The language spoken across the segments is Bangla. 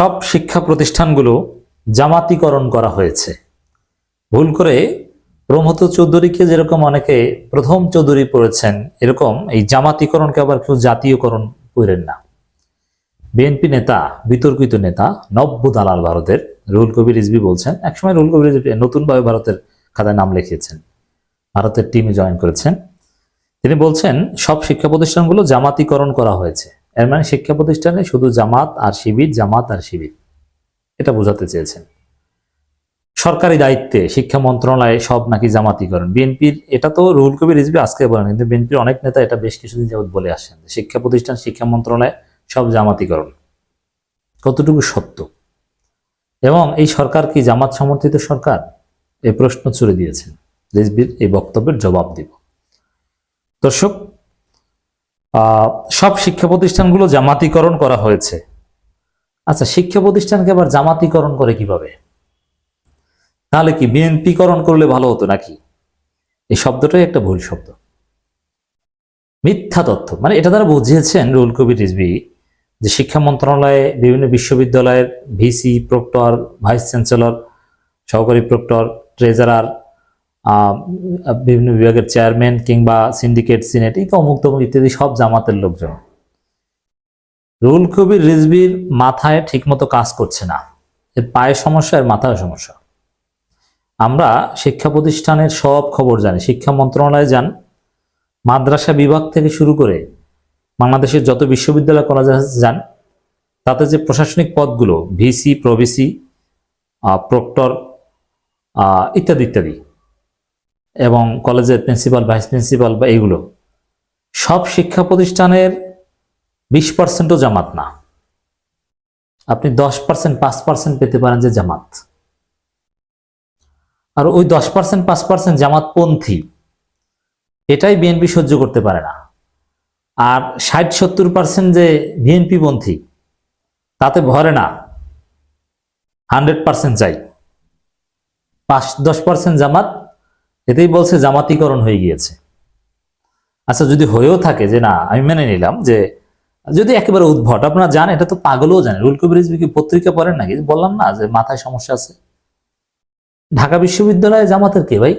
সব শিক্ষা প্রতিষ্ঠানগুলো জামাতিকরণ করা হয়েছে। ভুল করে প্রমথ চৌধুরীকে যেরকম অনেকে প্রথম চৌধুরী পড়েছেন, এরকম এই জামাতিকরণকে আবার কেউ জাতীয়করণ করেন না। বিএনপি নেতা, বিতর্কিত নেতা নব্য দালাল ভারতের রুহুল কবির রিজভি বলছেন, একসময় রুহুল কবির রিজভি নতুনভাবে ভারতের খাতায় নাম লিখিয়েছেন, ভারতের টিমে জয়েন করেছেন। তিনি বলছেন, সব শিক্ষা প্রতিষ্ঠানগুলো জামাতিকরণ করা হয়েছে। এর মানে শিক্ষা প্রতিষ্ঠানে শুধু জামাত আর শিবির, জামাত আর শিবির। এটা বোঝাতে চেয়েছেন। সরকারি দায়িত্বে শিক্ষা মন্ত্রণালয়ে সব নাকি জামাতিকরণ বিএনপির, এটা তো রুহুল কবির রিজভি আজকে বলেন, কিন্তু বিএনপির অনেক নেতা এটা বেশ কিছুদিন যাবত বলে আসছেন শিক্ষা প্রতিষ্ঠান, শিক্ষা মন্ত্রণালয়ে সব জামাতিকরণ কতটুকু সত্য? এবং এই সরকার কি জামাত সমর্থিত সরকার? এই প্রশ্ন ছুড়ে দিয়েছেন। রিজবির এই বক্তব্যের জবাব দিব। দর্শক সব শিক্ষা প্রতিষ্ঠানগুলো জামাতিকরণ করা হয়েছে। আচ্ছা শিক্ষা প্রতিষ্ঠানকে আবার জামাতিকরণ করে কীভাবে? তাহলে কি বিএনপিকরণ করলে ভালো হতো নাকি? এই শব্দটাই একটা ভুল শব্দ। মিথ্যা তথ্য মানে এটা তারা বুঝিয়েছেন রুল কবির রিজবি যে শিক্ষা মন্ত্রণালয়ে বিভিন্ন বিশ্ববিদ্যালয়ের ভিসি প্রক্টর, ভাইস চ্যান্সেলর, সহকারী প্রক্টর, ট্রেজারার বিভিন্ন বিভাগের চেয়ারম্যান কিংবা সিন্ডিকেট সিনেট এই অমুক তমুক ইত্যাদি সব জামাতের লোকজন। রুল কবির রিজবির মাথায় ঠিকমতো কাজ করছে না। এর পায়ের সমস্যা আর মাথায় সমস্যা। আমরা শিক্ষা প্রতিষ্ঠানের সব খবর জানি। শিক্ষা মন্ত্রণালয়ে যান, মাদ্রাসা বিভাগ থেকে শুরু করে বাংলাদেশের যত বিশ্ববিদ্যালয়, কলেজ যান, তাতে যে প্রশাসনিক পদগুলো, ভিসি, প্রভিসি প্রক্টর ইত্যাদি ইত্যাদি এবং কলেজের প্রিন্সিপাল, ভাইস প্রিন্সিপাল বা এইগুলো সব শিক্ষা প্রতিষ্ঠানের বিশ পার্সেন্টও জামাত না। আপনি দশ পার্সেন্ট পাঁচ পার্সেন্ট পেতে পারেন যে জামাত। আর ওই দশ পার্সেন্ট পাঁচ পার্সেন্ট জামাতপন্থী, এটাই বিএনপি সহ্য করতে পারে না। আর ষাট সত্তর পার্সেন্ট যে বিএনপি পন্থী তাতে ভরে না। হান্ড্রেড পার্সেন্ট চাই। পাঁচ, দশ পার্সেন্ট জামাত এতেই বলছে জামাতিকরণ হয়ে গিয়েছে। আচ্ছা যদি হয়েও থাকে যে না, আমি মেনে নিলাম যে, যদি একেবারে উদ্ভট, আপনারা জানেন, এটা তো পাগলও জানে রুল কবির পত্রিকা পড়েন নাকি? বললাম না যে মাথায় সমস্যা আছে। ঢাকা বিশ্ববিদ্যালয়ে জামাতের কে ভাই?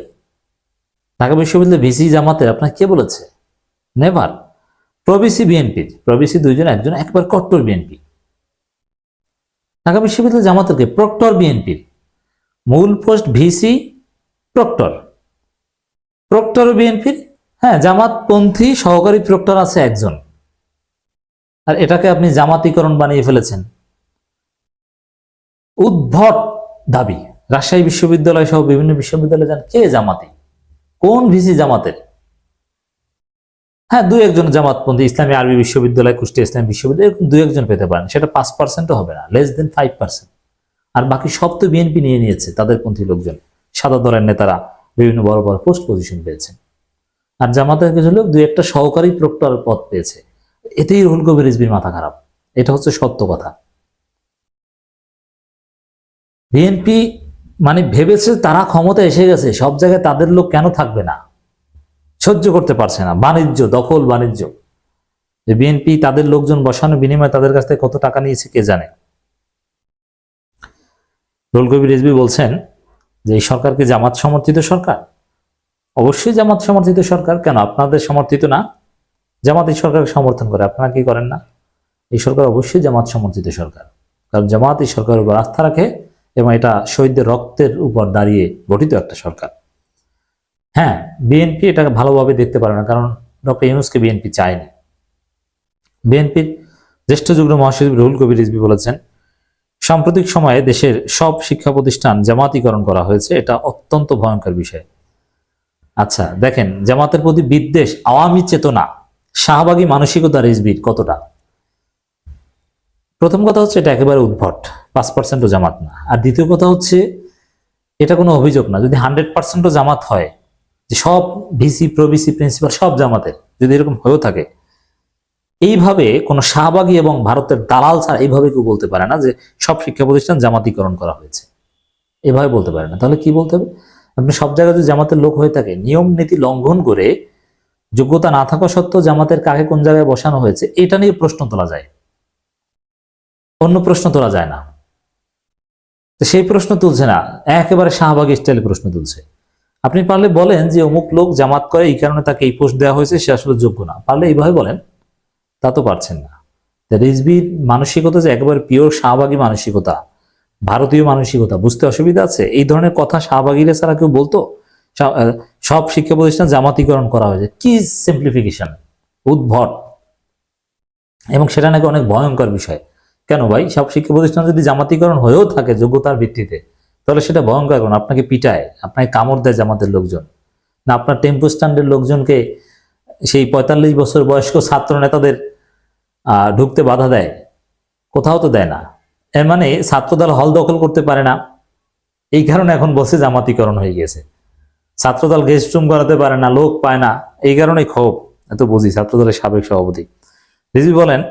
ঢাকা বিশ্ববিদ্যালয়ে ভিসি জামাতের, আপনার কে বলেছে? নেভার। প্রবিসি বিএনপির। প্রবিসি দুইজন, একজন একবার কট্টর বিএনপি। ঢাকা বিশ্ববিদ্যালয় জামাতের কে? প্রক্টর বিএনপির। মূল পোস্ট ভিসি প্রক্টর। প্রক্টর বিএনপির হ্যাঁ জামাতপন্থী সহকারী প্রক্টর আছে একজন। আর এটাকে আপনি জামাতিকরণ বানিয়ে ফেলেছেন। উদ্ভট দাবি। রাজশাহী বিশ্ববিদ্যালয় সহ বিভিন্ন বিশ্ববিদ্যালয়ে যান কে জামাতি? কোন ভিসি জামাতের? হ্যাঁ দু একজন জামাতপন্থী, ইসলামী আরবি বিশ্ববিদ্যালয়, কুষ্টিয়া ইসলামী বিশ্ববিদ্যালয়, এরকম দু একজন পেতে পারেন। সেটা পাঁচ পার্সেন্টও হবে না লেস দেন ফাইভ পার্সেন্ট আর বাকি সব তো বিএনপি নিয়ে নিয়েছে, তাদের পন্থী লোকজন, সাদা দলের নেতারা। বিভিন্ন বড় বড় পোস্ট পজিশন পেয়েছেন আর জামাতের কিছু লোক দুই একটা সহকারী প্রক্টর পদ পেয়েছে। এতেই রুহুল কবির রিজবির মাথা খারাপ। এটা হচ্ছে সত্য কথা। বিএনপি মানে ভেবেছে তারা ক্ষমতা এসে গেছে, সব জায়গায় তাদের লোক কেন থাকবে না? সহ্য করতে পারছে না। বাণিজ্য, দখল, বাণিজ্য। যে বিএনপি তাদের লোকজন বসানো বিনিময়ে তাদের কাছ থেকে কত টাকা নিয়েছে, কে জানে? রুল কবির রিজবি বলছেন যে এই সরকার কি জামাত সমর্থিত সরকার? অবশ্যই জামাত সমর্থিত সরকার, কেন আপনাদের সমর্থিত না? জামাত এই সরকারকে সমর্থন করে, আপনারা কি করেন না? এই সরকার অবশ্যই জামাত সমর্থিত সরকার। কারণ জামাত এই সরকারের উপর আস্থা রাখে এবং এটা শহীদদের রক্তের উপর দাঁড়িয়ে গঠিত একটা সরকার। হ্যাঁ বিএনপি এটাকে ভালোভাবে দেখতে পারে না, কারণ ডক্টর ইউনুসকে বিএনপি চায়নি। বিএনপির জ্যেষ্ঠ যুগ্ম মহাসচিব রুহুল কবির রিজবি বলেছেন সাম্প্রতিক সময়ে দেশের সব শিক্ষা প্রতিষ্ঠান জামাতিকরণ করা হয়েছে, এটা অত্যন্ত ভয়ঙ্কর বিষয়। আচ্ছা দেখেন, জামাতের প্রতি বিদ্বেষ, আওয়ামী চেতনা, শাহবাগী মানসিকতা রিজবির কতটা? প্রথম কথা হচ্ছে এটা একেবারে উদ্ভট, পাঁচ পার্সেন্টও জামাত না। আর দ্বিতীয় কথা হচ্ছে, এটা কোনো অভিযোগ না। যদি হান্ড্রেড পার্সেন্টও জামাত হয়, যে সব ভিসি প্রভিসি প্রিন্সিপাল সব জামাতের, যদি এরকম হয়েও থাকে এইভাবে কোনো শাহবাগী এবং ভারতের দালাল ছাড়া এইভাবে কেউ বলতে পারে না যে সব শিক্ষা প্রতিষ্ঠান জামাতিকরণ করা হয়েছে। এভাবে বলতে পারে না। তাহলে কি বলতে হবে? আপনি সব জায়গায় যদি জামাতের লোক হয়ে থাকে, নিয়ম নীতি লঙ্ঘন করে যোগ্যতা না থাকা সত্ত্বেও জামাতের কাকে কোন জায়গায় বসানো হয়েছে, এটা নিয়ে প্রশ্ন তোলা যায়। অন্য প্রশ্ন তোলা যায় না। সেই প্রশ্ন তুলছে না। একেবারে শাহবাগী স্টাইলে প্রশ্ন তুলছে। আপনি পারলে বলেন যে অমুক লোক জামাত করে এই কারণে তাকে এই পোস্ট দেওয়া হয়েছে, সে আসলে যোগ্য না। পারলে এইভাবে বলেন। তা তো পারছেন না। রিজবির মানসিকতা যে একেবারে পিওর শাহবাগী মানসিকতা, ভারতীয় মানসিকতা, বুঝতে অসুবিধা আছে? এই ধরনের কথা শাহবাগীরা ছাড়া কেউ বলতো? সব শিক্ষা প্রতিষ্ঠান জামাতিকরণ করা হয়েছে। কি সিম্পলিফিকেশন উদ্ভট। এবং সেটা নাকি অনেক ভয়ঙ্কর বিষয়। কেন ভাই? সব শিক্ষা প্রতিষ্ঠান যদি জামাতিকরণ হয়েও থাকে যোগ্যতার ভিত্তিতে, তাহলে সেটা ভয়ঙ্কর কারণ আপনাকে পিটায়, আপনাকে কামড় দেয় জামাতের লোকজন। না, আপনার টেম্পো স্ট্যান্ডের লোকজনকে সেই পঁয়তাল্লিশ বছর বয়স্ক ছাত্র নেতাদের ঢুকতে বাধা দেয়। কোথাও তো দেয় না। এর মানে ছাত্রদল হল দখল করতে পারে না। এই কারণে এখন বসে জামাতিকরণ হয়ে গেছে। ছাত্রদল গেস্ট রুম করাতে পারে না, লোক পায় না। এই কারণে ক্ষোভ। এত বুঝি ছাত্রদলের সাবেক সভাপতি। রিজি বলেন,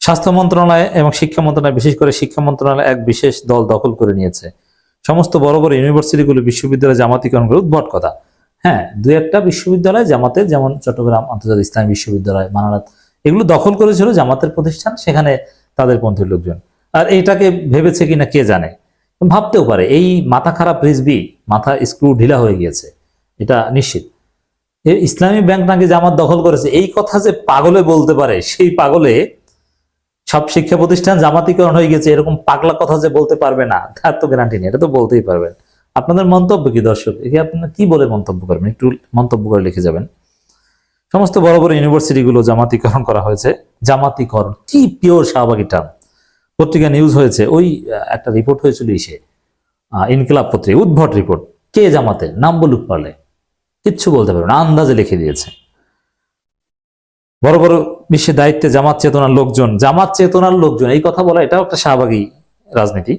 স্বাস্থ্য মন্ত্রণালয় এবং শিক্ষা মন্ত্রণালয়, বিশেষ করে শিক্ষা মন্ত্রণালয় এক বিশেষ দল দখল করে নিয়েছে। সমস্ত বড় বড় ইউনিভার্সিটিগুলো বিশ্ববিদ্যালয় জামাতিকরণ করে উদ্ভট কথা। হ্যাঁ দু একটা বিশ্ববিদ্যালয় জামাতে, যেমন চট্টগ্রাম আন্তর্জাতিক ইসলামী বিশ্ববিদ্যালয়, মানারাত এগুলো দখল করেছিল জামাতের প্রতিষ্ঠান, সেখানে তাদের পন্থীর লোকজন। আর এটাকে ভেবেছে কিনা কে জানে? ভাবতেও পারে। এই মাথা খারাপ রিজবি, মাথা স্ক্রু ঢিলা হয়ে গিয়েছে। এটা নিশ্চিত। ইসলামী ব্যাংক নাকি জামাত দখল করেছে? এই কথা যে পাগলে বলতে পারে, সেই পাগলে সব শিক্ষা প্রতিষ্ঠান জামাতিকরণ হয়ে গেছে এরকম পাগলা কথা যে বলতে পারবে না, তার তো গ্যারান্টি নেই, এটা তো বলতেই পারবেন। আপনাদের মন্তব্য কি দর্শক? একে আপনারা কি বলে মন্তব্য করবেন? একটু মন্তব্য করে লিখে যাবেন। সমস্ত বড় বড় ইউনিভার্সিটিগুলো জামাতিকরণ করা হয়েছে। জামাতিকরণ কি পিওর শাহবাগী টার্ম পত্রিকা নিউজ হয়েছে ওই একটা রিপোর্ট হয়েছিল ইসে ইনকিলাব পত্রিকা উদ্ভট রিপোর্ট কে জামাতে নাম বলুক পারলে। কিচ্ছু বলতে পারবে না আন্দাজে লিখে দিয়েছে। বড় বড় বিশ্বের দায়িত্বে জামাত চেতনার লোকজন জামাত চেতনার লোকজন এই কথা বলা এটাও একটা শাহবাগী রাজনীতি।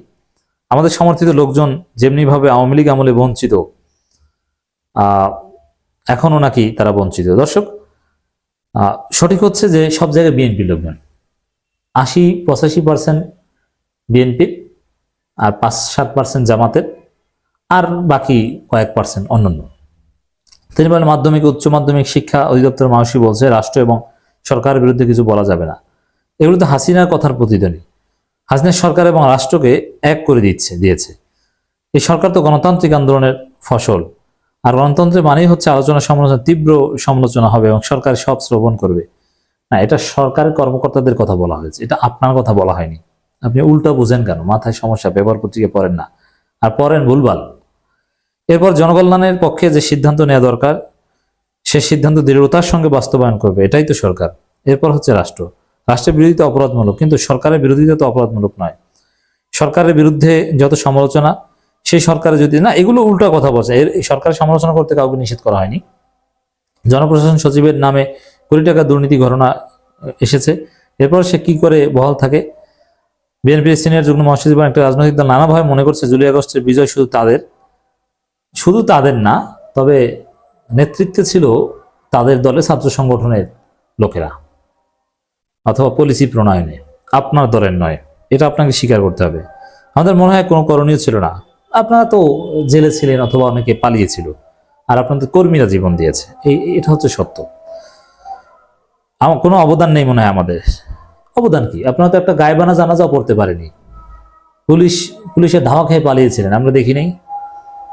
আমাদের সমর্থিত লোকজন যেমনি ভাবে আওয়ামী লীগ আমলে বঞ্চিত আহ, এখনও নাকি তারা বঞ্চিত। দর্শক সঠিক হচ্ছে যে সব জায়গায় বিএনপি লোকজন। আশি পঁচাশি পার্সেন্ট বিএনপির আর পাঁচ সাত পার্সেন্ট জামাতের আর বাকি কয়েক পার্সেন্ট অন্যান্য। তিনি বলেন মাধ্যমিক, উচ্চ মাধ্যমিক শিক্ষা অধিদপ্তর মানুষই বলছে রাষ্ট্র এবং সরকারের বিরুদ্ধে কিছু বলা যাবে না। এগুলো তো হাসিনার কথার প্রতিধ্বনি। হাসিনার সরকার এবং রাষ্ট্রকে এক করে দিচ্ছে, দিয়েছে। এই সরকার তো গণতান্ত্রিক আন্দোলনের ফসল। আর গণতন্ত্রের মানেই হচ্ছে আলোচনা সমালোচনা, তীব্র সমালোচনা হবে এবং সরকার সব শ্রবণ করবে। না, এটা সরকারের কর্মকর্তাদের কথা বলা হয়েছে। এটা আপনার কথা বলা হয়নি। আপনি উল্টা বুঝেন কেন? মাথায় সমস্যা পেপার পত্রিকা পড়েন না। আর পড়েন ভুলভাল। এরপর জনকল্যাণের পক্ষে যে সিদ্ধান্ত নেওয়া দরকার, সে সিদ্ধান্ত দৃঢ়তার সঙ্গে বাস্তবায়ন করবে। এটাই তো সরকার। এরপর হচ্ছে রাষ্ট্র। রাষ্ট্রের বিরোধিতা অপরাধমূলক। কিন্তু সরকারের বিরোধিতা তো অপরাধমূলক নয়। সরকারের বিরুদ্ধে যত সমালোচনা সেই সরকারে যদি না, এগুলো উল্টা কথা বলছে। এর সরকারের সমালোচনা করতে কাউকে নিষেধ করা হয়নি। জনপ্রশাসন সচিবের নামে কোটি টাকা দুর্নীতি ঘটনা এসেছে। এরপর সে কি করে বহাল থাকে? বিএনপির সিনিয়র যুগ্ম মহাসচিব এবং একটা রাজনৈতিক দল নানাভাবে মনে করছে জুলাই আগস্টের বিজয় শুধু তাদের। শুধু তাদের না, তবে নেতৃত্বে ছিল তাদের দলে ছাত্র সংগঠনের লোকেরা অথবা পলিসি প্রণয়নে। আপনার দলের নয়। এটা আপনাকে স্বীকার করতে হবে। আমাদের মনে হয় কোনো করণীয় ছিল না। আপনারা তো জেলে ছিলেন অথবা অনেকে পালিয়েছিল, আর আপনাদের কর্মীরা জীবন দিয়েছে। এই, এটা হচ্ছে সত্য। আমার কোনো অবদান নেই মনে হয় আমাদের। অবদান কি? আপনারা তো একটা গায়েবানা জানাজাও পড়তে পারেনি। পুলিশ, পুলিশের ধাওয়া খেয়ে পালিয়েছিলেন, আমরা দেখি নাই।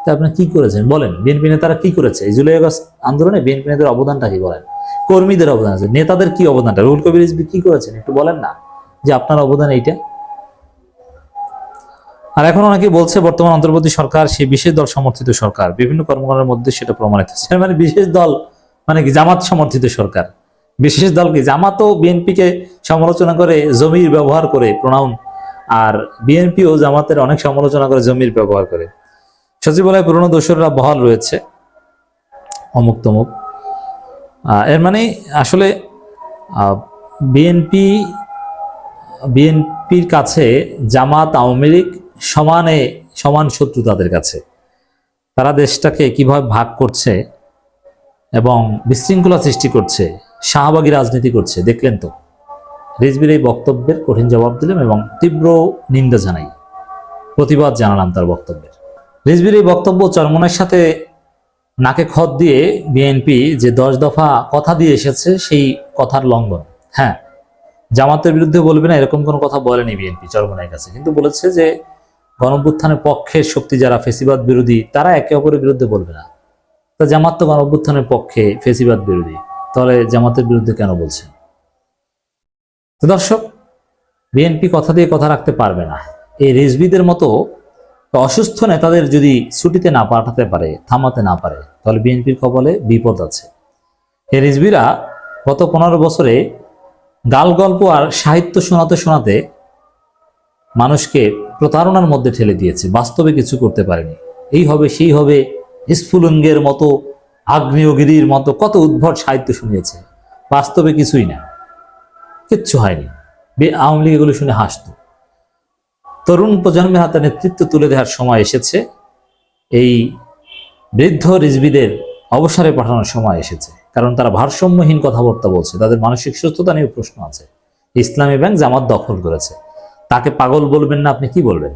তা আপনি কি করেছেন? বলেন, বিএনপি নেতারা কি করেছে? এই জুলাই আগস্ট আন্দোলনে বিএনপি নেতার অবদানটা কি বলেন? কর্মীদের অবদান আছে। নেতাদের কি অবদানটা? রুল কবির কি করেছেন? একটু বলেন না যে আপনার অবদান এইটা। আর এখন অনেকে বলছে বর্তমান অন্তর্বর্তী সরকার সেই বিশেষ দল সমর্থিত সরকার। বিভিন্ন কর্মকাণ্ডের মধ্যে সেটা প্রমাণিত মানে বিশেষ দল মানে কি জামাত সমর্থিত সরকার? বিশেষ দল কি? জামাত জামাতও বিএনপিকে সমালোচনা করে জমির ব্যবহার করে প্রণাউন আর বিএনপিও জামাতের অনেক সমালোচনা করে জমির ব্যবহার করে। সচিবালয়ে পুরনো দোসররা বহাল রয়েছে, অমুক তমুক। এর মানে আসলে বিএনপি, বিএনপির কাছে জামাত আওয়ামী লীগ সমানে সমান শত্রু তাদের কাছে। তারা দেশটাকে কীভাবে ভাগ করছে এবং বিশৃঙ্খলা সৃষ্টি করছে, শাহবাগী রাজনীতি করছে, দেখলেন তো? রিজবির এই বক্তব্যের কঠিন জবাব দিলাম এবং তীব্র নিন্দা জানাই। প্রতিবাদ জানালাম তার বক্তব্যের। রিজবির এই বক্তব্য চরমনের সাথে নাকে খত দিয়ে বিএনপি যে দশ দফা কথা দিয়ে এসেছে, সেই কথার লঙ্ঘন। হ্যাঁ জামাতের বিরুদ্ধে বলবে না, এরকম কোনো কথা বলেনি বিএনপি চরমনের কাছে। কিন্তু বলেছে যে গণঅভ্যুত্থানের পক্ষের শক্তি যারা ফেসিবাদ বিরোধী, তারা একে অপরের বিরুদ্ধে বলবে না। তা জামাত তো গণঅভ্যুত্থানের পক্ষে ফেসিবাদ বিরোধী। তাহলে জামাতের বিরুদ্ধে কেন বলছেন? তো দর্শক, বিএনপি কথা দিয়ে কথা রাখতে পারবে না। এই রিজবিদের মতো অসুস্থ নেতাদের যদি ছুটিতে না পাঠাতে পারে, থামাতে না পারে, তাহলে বিএনপির কবলে বিপদ আছে। এই রিজবিরা গত পনেরো বছরে গাল গল্প আর সাহিত্য শোনাতে শোনাতে মানুষকে প্রতারণার মধ্যে ঠেলে দিয়েছে, বাস্তবে কিছু করতে পারেনি। এই হবে, সেই হবে, স্ফুলিঙ্গের মতো, আগ্নেয়গিরির মতো, কত উদ্ভট সাহিত্য শুনিয়েছে। বাস্তবে কিছুই না, কিচ্ছু হয়নি। বে- আওয়ামী লীগ এগুলো শুনে হাসত। তরুণ প্রজন্মের হাতে নেতৃত্ব তুলে দেওয়ার সময় এসেছে। এই বৃদ্ধ রিজবিদের অবসরে পাঠানোর সময় এসেছে। কারণ তারা ভারসাম্যহীন কথাবার্তা বলছে, তাদের মানসিক সুস্থতা নিয়ে প্রশ্ন আছে। ইসলামী ব্যাংক জামাত দখল করেছে। তাকে পাগল বলবেন না আপনি কি বলবেন?